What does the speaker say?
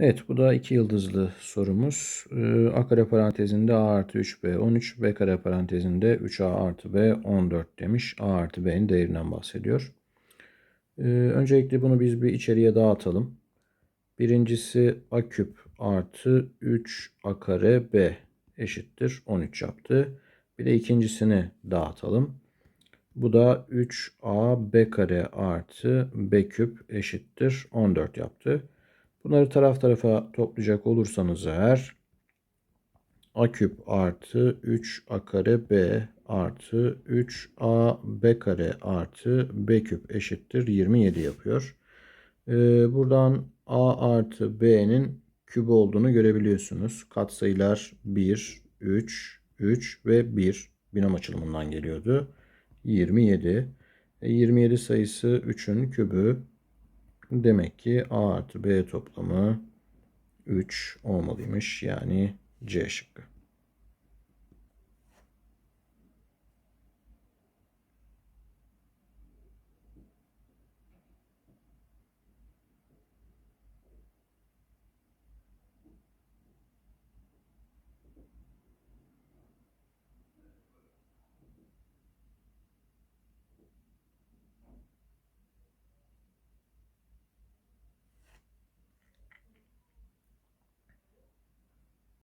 Evet bu da iki yıldızlı sorumuz. Ee, A kare parantezinde A artı 3B 13, B kare parantezinde 3A artı B 14 demiş. A artı B'nin değerinden bahsediyor. Ee, öncelikle bunu biz bir içeriye dağıtalım. Birincisi A küp artı 3A kare B eşittir 13 yaptı. Bir de ikincisini dağıtalım. Bu da 3a b kare artı b küp eşittir 14 yaptı. Bunları taraf tarafa toplayacak olursanız eğer a küp artı 3a kare b artı 3a b kare artı b küp eşittir 27 yapıyor. Ee, buradan a artı b'nin kübü olduğunu görebiliyorsunuz. Katsayılar 1, 3, 3 ve 1 binom açılımından geliyordu. 27. E, 27 sayısı 3'ün kübü. Demek ki A artı B toplamı 3 olmalıymış. Yani C şıkkı.